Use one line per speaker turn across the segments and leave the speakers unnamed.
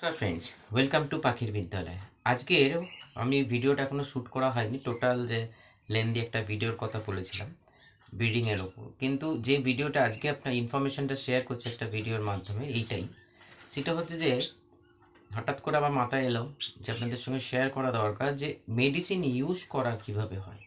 নমস্কার friends welcome to পাখির বিদ্যালয় আজকের আমি ভিডিওটা এখনও শ্যুট করা হয়নি টোটাল যে লেন্দি একটা ভিডিওর কথা বলেছিলাম ব্রিডিংয়ের ওপর। কিন্তু যে ভিডিওটা আজকে আপনার ইনফরমেশনটা শেয়ার করছে একটা ভিডিওর মাধ্যমে, এইটাই। সেটা হচ্ছে যে, হঠাৎ করে আবার মাথায় এলো যে আপনাদের সঙ্গে শেয়ার করা দরকার যে মেডিসিন ইউজ করা কীভাবে হয়।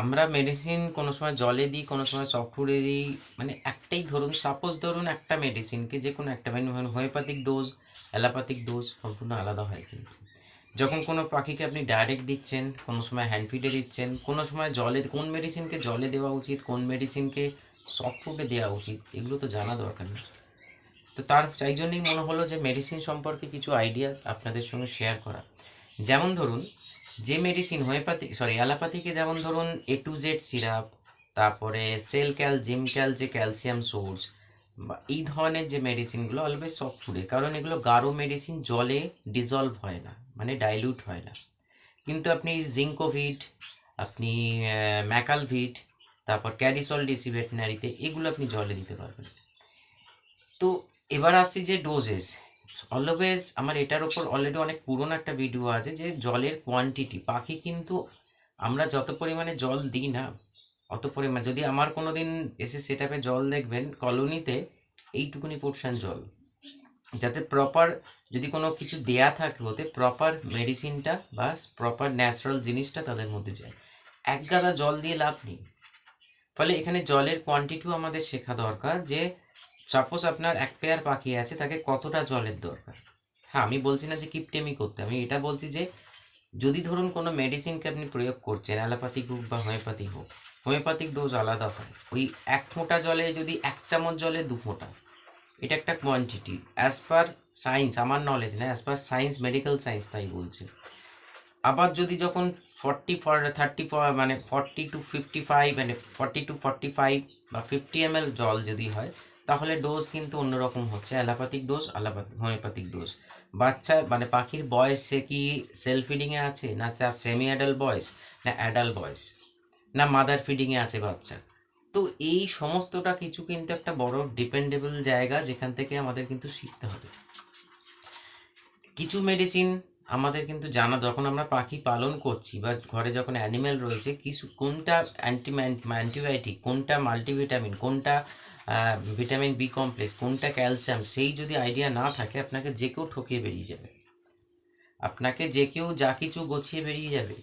আমরা মেডিসিন কোনো সময় জলে দিই, কোনো সময় সফটওয়্যারে দিই মানে একটাই ধরুন সাপোজ ধরুন একটা মেডিসিনকে যে কোনো একটা মানে হোমিওপ্যাথিক ডোজ অ্যালোপ্যাথিক ডোজ সম্পূর্ণ আলাদা হয় কিন্তু। যখন কোনো পাখিকে আপনি ডাইরেক্ট দিচ্ছেন, কোনো সময় হ্যান্ড ফিডে দিচ্ছেন, কোনো সময় জলে, কোন মেডিসিনকে জলে দেওয়া উচিত, কোন মেডিসিনকে সফট ফুডে দেওয়া উচিত, এগুলো তো জানা দরকার না। তো তার, তাই জন্যই মনে হলো যে মেডিসিন সম্পর্কে কিছু আইডিয়া আপনাদের সঙ্গে শেয়ার করা। যেমন ধরুন, যে মেডিসিন হোমিওপ্যাথি সরি অ্যালোপ্যাথিকে যেমন ধরুন এ টু জেড সিরাপ তারপরে সেল ক্যাল জিম ক্যাল যে ক্যালসিয়াম সোর্স এই ধরনের যে মেডিসিনগুলো অলওয়েজ সফট ফুডে কারণ এগুলো গাঢ় মেডিসিন জলে ডিজলভ হয় না মানে ডাইলিউট হয় না। কিন্তু আপনি জিঙ্কোভিট আপনি ম্যাকালভিট তারপর ক্যারিসল ডিসি ভেটেনারিতে এগুলো আপনি জলে দিতে পারবেন। তো এবার আসছি যে ডোজেস অলওয়েজ আমার এটার ওপর অলরেডি অনেক পুরনো একটা ভিডিও আছে যে জলের কোয়ান্টিটি পাখি কিন্তু আমরা যত পরিমাণে জল দিই না অত পরিমাণ যদি আমার কোনো দিন এসে সেটাপে জল দেখবেন, কলোনিতে এইটুকুনি পোর্শন জল। যাতে প্রপার যদি কোনো কিছু দেয়া থাকে ওতে প্রপার মেডিসিনটা বা প্রপার ন্যাচারাল জিনিসটা তাদের মধ্যে যায়। এক গাদা জল দিয়ে লাভ নেই। ফলে এখানে জলের কোয়ান্টিটিও আমাদের শেখা দরকার যে সাপোজ আপনার এক পেয়ার পাখি আছে, তাকে কতটা জলের দরকার? হ্যাঁ আমি বলছি না যে কিপটেমি করতে, আমি এটা বলছি যে, যদি ধরুন কোনো মেডিসিনকে আপনি প্রয়োগ করছেন, অ্যালোপ্যাথিক হোক বা হোমিওপ্যাথিক হোক হোমিওপ্যাথিক ডোজ আলাদা হয়। ওই এক ফোঁটা জলে যদি এক চামচ জলে দু ফোঁটা। এটা একটা কোয়ান্টিটি অ্যাজ পার সায়েন্স আমার নলেজ না as per science medical science তাই বলছে। আবার যদি যখন ফর্টি ফর থার্টি মানে ফর্টি টু ফিফটি ফাইভ মানে ফর্টি টু ফর্টি ফাইভ বা ফিফটি এম এল জল যদি হয়, তাহলে ডোজ কিন্তু অন্যরকম হচ্ছে। Allopathic dose allopathic homeopathic dose বাচ্চা মানে পাখির বয়স সে কি সেলফিডিংয়ে আছে, না তার সেমি অ্যাডাল্ট বয়স, না অ্যাডাল্ট বয়স? না মাদার ফিডিংয়ে আছে বাচ্চা। তো এই সমস্তটা কিছু কিন্তু একটা বড় ডিপেন্ডেবল জায়গা যেখান থেকে আমাদের কিন্তু শিখতে হবে। কিছু মেডিসিন আমাদের কিন্তু জানা, যখন আমরা পাখি পালন করছি বা ঘরে যখন অ্যানিমেল রয়েছে, কিছু কোনটা অ্যান্টি অ্যান্টিবায়োটিক কোনটা মাল্টিভিটামিন কোনটা ভিটামিন বি কমপ্লেক্স কোনটা ক্যালসিয়াম সেই যদি আইডিয়া না থাকে, আপনাকে যে কেউ ঠকিয়ে বেরিয়ে যাবে। আপনাকে যে কেউ যা কিছু গছিয়ে বেরিয়ে যাবে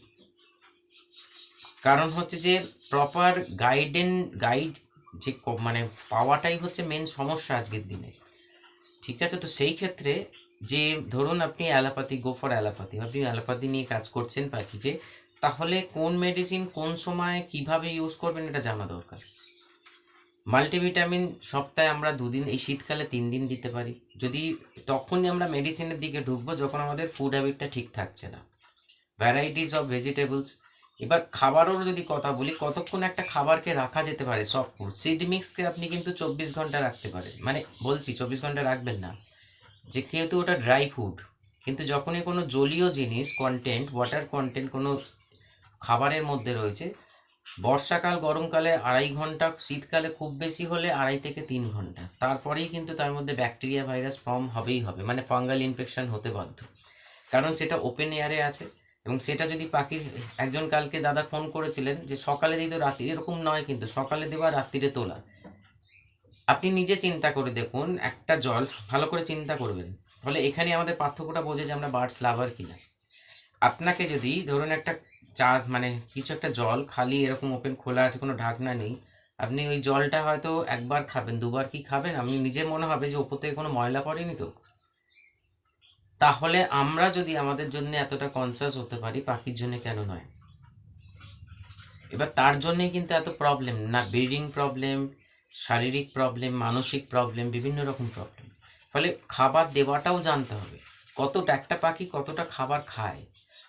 কারণ হচ্ছে যে প্রপার গাইডেন গাইড যে মানে পাওয়াটাই হচ্ছে মেন সমস্যা আজকের দিনে। ঠিক আছে? তো সেই ক্ষেত্রে যে ধরুন আপনি অ্যালোপ্যাথি গো ফর আপনি অ্যালোপ্যাথি নিয়ে কাজ করছেন পাখিকে, তাহলে কোন মেডিসিন কোন সময় কীভাবে ইউজ করবেন এটা জানা দরকার। মাল্টিভিটামিন সপ্তাহে আমরা দুদিন, এই শীতকালে তিন দিন দিতে পারি। যদি তখনই আমরা মেডিসিনের দিকে ঢুকবো, যখন আমাদের ফুড হ্যাবিটটা ঠিক থাকছে না। ভ্যারাইটিস অফ ভেজিটেবলস এবার খাবারেরও যদি কথা বলি, কতক্ষণ একটা খাবারকে রাখা যেতে পারে? সব ফুড সিড মিক্সকে আপনি কিন্তু চব্বিশ ঘণ্টা রাখতে পারেন। মানে বলছি, চব্বিশ ঘণ্টা রাখবেন না। যে যেহেতু ওটা ড্রাই ফুড কিন্তু যখনই কোনো জলীয় জিনিস কন্টেন্ট ওয়াটার কন্টেন্ট কোনো খাবারের মধ্যে রয়েছে, বর্ষাকাল, গরমকালে আড়াই ঘণ্টা, শীতকালে খুব বেশি হলে আড়াই থেকে তিন ঘণ্টা। তারপরেই কিন্তু তার মধ্যে ব্যাকটেরিয়া ভাইরাস ফর্ম হবেই হবে। মানে ফাঙ্গাল ইনফেকশন হতে বাধ্য। কারণ সেটা ওপেন এয়ারে আছে। এবং সেটা যদি পাখির, একজন কালকে দাদা ফোন করেছিলেন যে সকালে দিত রাত্রি, এরকম নয় কিন্তু সকালে দেওয়া রাত্রিরে তোলা। আপনি নিজে চিন্তা করে দেখুন, একটা জল, ভালো করে চিন্তা করবেন। ফলে এখানে আমাদের পার্থক্যটা বোঝে যে আমরা বার্ডস লাভার কিনা। আপনাকে যদি ধরুন একটা চা মানে কিছু একটা জল খালি এরকম ওপেন খোলা আছে, কোনো ঢাকনা নেই, আপনি ওই জলটা হয়তো একবার খাবেন, দুবার কি খাবেন? আপনি নিজে মনে হবে যে ওপর থেকে কোনো ময়লা পড়েনি তো। তাহলে আমরা যদি আমাদের জন্য এতটা কনসাস হতে পারি, পাখির জন্য কেন নয়? এবার তার জন্যই কিন্তু এত প্রবলেম না ব্রিডিং প্রবলেম শারীরিক প্রবলেম মানসিক প্রবলেম বিভিন্ন রকম প্রবলেম ফলে খাবার দেওয়াটাও জানতে হবে। কতটা একটা পাখি কতটা খাবার খায়?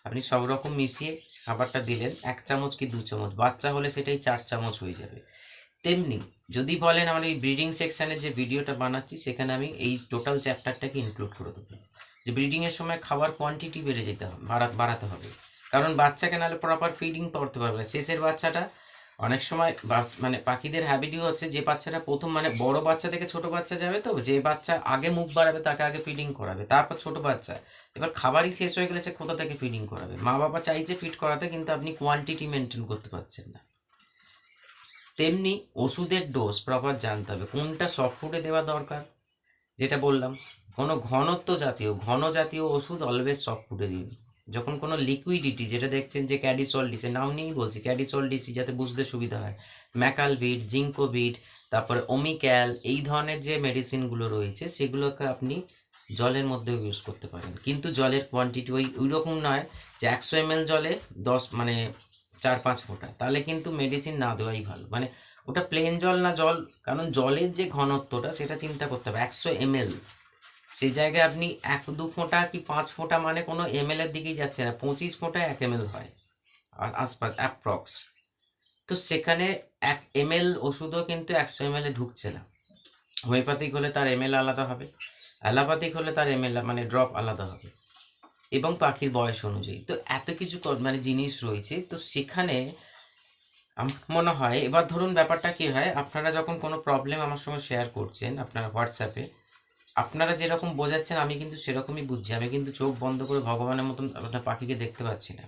আপনি সব রকম মিশিয়ে খাবারটা দিলেন, এক চামচ কি দু চামচ? বাচ্চা হলে সেটাই চার চামচ হয়ে যাবে। তেমনি যদি বলেন, আমার এই ব্রিডিং সেকশানের যে ভিডিওটা বানাচ্ছি, সেখানে আমি এই টোটাল চ্যাপ্টারটাকে ইনক্লুড করে দেবো। যে ব্রিডিংয়ের সময় খাবার কোয়ান্টিটি বেড়ে যেতে হবে, বাড়া- বাড়াতে হবে। কারণ বাচ্চাকে নাহলে প্রপার ফিডিং করতে পারবে না। শেষের বাচ্চাটা অনেক সময় মানে পাখিদের হ্যাবিটই হচ্ছে যে বাচ্চাটা প্রথম মানে বড় বাচ্চা থেকে ছোট বাচ্চা যাবে তো, যে বাচ্চা আগে মুখ বাড়াবে তাকে আগে ফিডিং করাবে। তারপর ছোট বাচ্চা। এবার খাবারই শেষ হয়ে গেলে সে কোথা থেকে ফিডিং করাবে? মা বাবা চাইছে ফিড করাতে, কিন্তু আপনি কোয়ান্টিটি মেনটেন করতে পারছেন না। তেমনি ওষুধের ডোজ প্রপার জানতে হবে। কোনটা সফট ফুডে দেওয়া দরকার? যেটা বললাম কোনো ঘনত্ব জাতীয়, ঘন জাতীয় ওষুধ অলওয়েজ সফট ফুটে দিন। যখন কোনো লিকুইডিটি যেটা দেখছেন যে ক্যাডিসল ডিসে নাম নিয়েই বলছি ক্যাডিসল ডিসি যাতে বুঝতে সুবিধা হয় ম্যাকালভিড জিঙ্কোভিড তারপরে ওমিক্যাল এই ধরনের যে মেডিসিনগুলো রয়েছে, সেগুলোকে আপনি জলের মধ্যেও ইউজ করতে পারেন। কিন্তু জলের কোয়ান্টিটি ওই ওই রকম নয় যে একশো এম জলে দশ মানে চার পাঁচ ফোঁটা। তাহলে কিন্তু মেডিসিন না দেওয়াই ভালো। মানে ওটা প্লেন জল না জল? কারণ জলের যে ঘনত্বটা, সেটা চিন্তা করতে হবে। একশো এম সেই জায়গায় আপনি এক, দু ফোঁটা কি পাঁচ ফোঁটা মানে কোনো এম এর দিকেই যাচ্ছে না। পঁচিশ ফোঁটা এক এম হয়। আশপাশ অ্যাপ্রক্স তো সেখানে এক এম এল ওষুধও কিন্তু একশো এম এ ঢুকছে না। হোমিওপ্যাথিক হলে তার এম আলাদা হবে। অ্যালোপ্যাথিক হলে তার এম মানে ড্রপ আলাদা হবে। এবং পাখির বয়স অনুযায়ী। তো এত কিছু মানে জিনিস রয়েছে। তো সেখানে মনে হয়। এবার ধরুন ব্যাপারটা কি হয়, আপনারা যখন কোনো প্রবলেম আমার সঙ্গে শেয়ার করছেন আপনারা হোয়াটসঅ্যাপে আপনারা যেরকম বোঝাচ্ছেন, আমি কিন্তু সেরকমই বুঝছি। আমি কিন্তু চোখ বন্ধ করে ভগবানের মতন আপনার পাখিকে দেখতে পাচ্ছি না।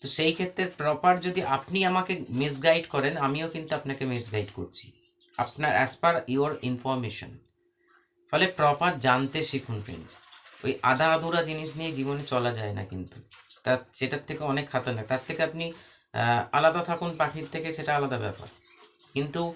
তো সেই ক্ষেত্রে প্রপার যদি আপনি আমাকে মিসগাইড করেন, আমিও কিন্তু আপনাকে মিসগাইড করছি। আপনার অ্যাজ পার ইওর ইনফরমেশন ফলে প্রপার জানতে শিখুন ফ্রেন্ডস ওই আধা আধুরা জিনিস নিয়ে জীবনে চলা যায় না কিন্তু। তা সেটার থেকে অনেক খাতারনাক তার থেকে আপনি আলাদা থাকুন পাখির থেকে, সেটা আলাদা ব্যাপার। কিন্তু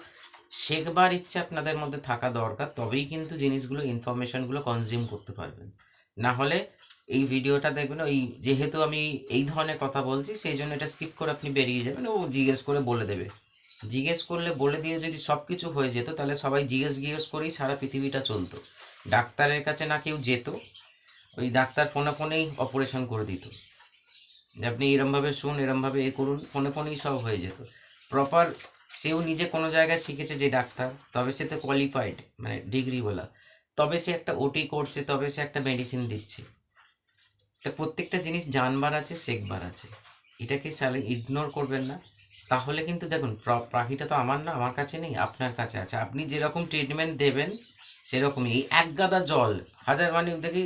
শেখবার ইচ্ছে আপনাদের মধ্যে থাকা দরকার, তবেই কিন্তু জিনিসগুলো ইনফরমেশনগুলো কনজিউম করতে পারবেন। না হলে এই ভিডিওটা দেখবেন, ওই যেহেতু আমি এই ধরনের কথা বলছি, সেই জন্য এটা স্কিপ করে আপনি বেরিয়ে যাবেন, ও জিজ্ঞেস করে বলে দেবে। জিজ্ঞেস করলে, বলে দিয়ে যদি সব কিছু হয়ে যেত, তাহলে সবাই জিজ্ঞেস জিজ্ঞেস করেই সারা পৃথিবীটা চলতো। ডাক্তারের কাছে না কেউ যেত, ওই ডাক্তার ফোনে ফোনেই অপারেশন করে দিত। যে আপনি এরমভাবে শুন, এরমভাবে এ করুন, ফোনে ফোনেই সব হয়ে যেত। প্রপার সেও নিজে কোনো জায়গায় শিখেছে যে ডাক্তার, তবে সে তো কোয়ালিফাইড মানে ডিগ্রিওয়ালা তবে সে একটা ওটি করছে, তবে সে একটা মেডিসিন দিচ্ছে। তা প্রত্যেকটা জিনিস জানবার আছে, শেখবার আছে। এটাকে সালে ইগনোর করবেন না। তাহলে কিন্তু দেখুন পাখিটা তো আমার না, আমার কাছে নেই, আপনার কাছে আছে। আপনি যেরকম ট্রিটমেন্ট দেবেন, সেরকমই। এই এক গাদা জল, হাজার মানে দেখি,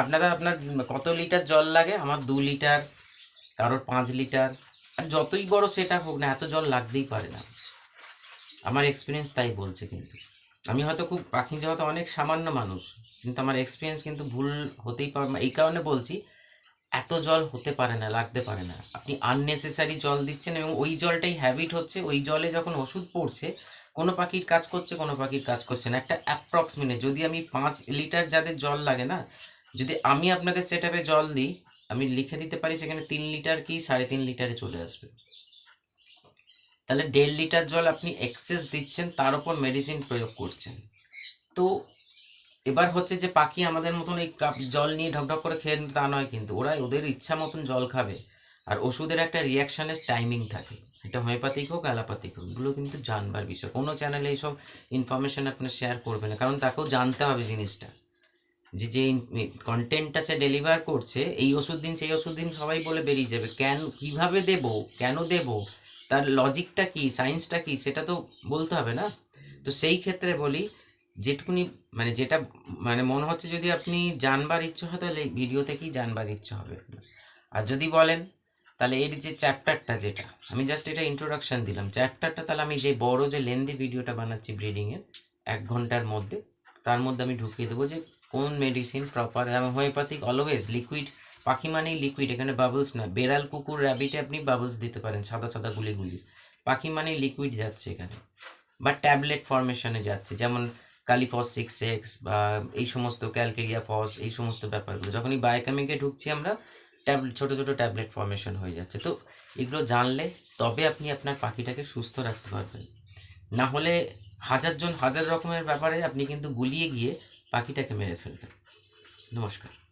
আপনারা আপনার কত লিটার জল লাগে? আমার দু লিটার কারোর পাঁচ লিটার, আর যতই বড় সেটা হোক না, এত জল লাগতেই পারে না। আমার এক্সপিরিয়েন্স তাই বলছে কিন্তু। আমি হয়তো খুব পাখি জগতে অনেক সামান্য মানুষ, কিন্তু আমার এক্সপিরিয়েন্স কিন্তু ভুল হতেই পারে না। এই কারণে বলছি, এত জল হতে পারে না, লাগতে পারে না। আপনি আননেসেসারি জল দিচ্ছেন এবং ওই জলটাই হ্যাবিট হচ্ছে, ওই জলে যখন ওষুধ পড়ছে, কোনো পাখির কাজ করছে, কোনো পাখির কাজ করছে না। একটা অ্যাপ্রক্সিমেট যদি আমি পাঁচ লিটার যাদের জল লাগে না যদি আমি আপনাদের সেট জল দিই, আমি লিখে দিতে পারি সেখানে তিন লিটার কি সাড়ে তিন লিটারে চলে আসবে। তাহলে দেড় লিটার জল আপনি এক্সেস দিচ্ছেন, তার উপর মেডিসিন প্রয়োগ করছেন। তো এবার হচ্ছে যে পাখি আমাদের মতন এই কাপ জল নিয়ে ঢকঢক করে খেয়ে তা নয় কিন্তু ওরা ওদের ইচ্ছা মতন জল খাবে। আর ওষুধের একটা রিয়াকশানের টাইমিং থাকে। এটা হোমিওপ্যাথিক হোক অ্যালোপ্যাথিক হোক, এগুলো কিন্তু জানবার বিষয়। কোনো চ্যানেলে এইসব ইনফরমেশন আপনার শেয়ার করবে না, কারণ তাকেও জানতে হবে জিনিসটা। যে যে কন্টেন্টটা সে ডেলিভার করছে, এই ওষুধ দিন, সেই ওষুধ দিন সবাই বলে বেরিয়ে যাবে। কেন, কীভাবে দেব, কেন দেব, তার লজিকটা কি সায়েন্সটা কি, সেটা তো বলতে হবে না? তো সেই ক্ষেত্রে বলি, যেটুকুনি মানে যেটা মানে মনে হচ্ছে যদি আপনি জানবার ইচ্ছে হয়, তাহলে ভিডিও থেকেই জানবার ইচ্ছে হবে। আর যদি বলেন, তাহলে এর যে চ্যাপ্টারটা যেটা, আমি জাস্ট এটা ইন্ট্রোডাকশন দিলাম। চ্যাপ্টারটা তাহলে আমি যে বড় যে লেন্দি ভিডিওটা বানাচ্ছি ব্রিডিংয়ের এক ঘণ্টার মধ্যে, তার মধ্যে আমি ঢুকিয়ে দেবো যে কোন মেডিসিন প্রপার এবং হোমিওপ্যাথিক অলওয়েজ লিকুইড পাখি মানেই লিকুইড এখানে বাবলস না, বেড়াল, কুকুর র্যাবিটে আপনি বাবলস দিতে পারেন, সাদা সাদা গুলি গুলি পাখি মানেই লিকুইড যাচ্ছে এখানে। বা ট্যাবলেট ফরমেশনে যাচ্ছে, যেমন কালিফস সিক্স এক্স বা এই সমস্ত ক্যালকেরিয়া ফস এই সমস্ত ব্যাপারগুলো। যখনই বায়োকেমিকে ঢুকছি আমরা ট্যাবলেট ছোটো ছোটো ট্যাবলেট ফরমেশন হয়ে যাচ্ছে। তো এগুলো জানলে তবে আপনি আপনার পাখিটাকে সুস্থ রাখতে পারবেন। না হলে হাজারজন হাজার রকমের ব্যাপারে আপনি কিন্তু গুলিয়ে গিয়ে পাখিটাকে মেরে ফেলবেন। নমস্কার।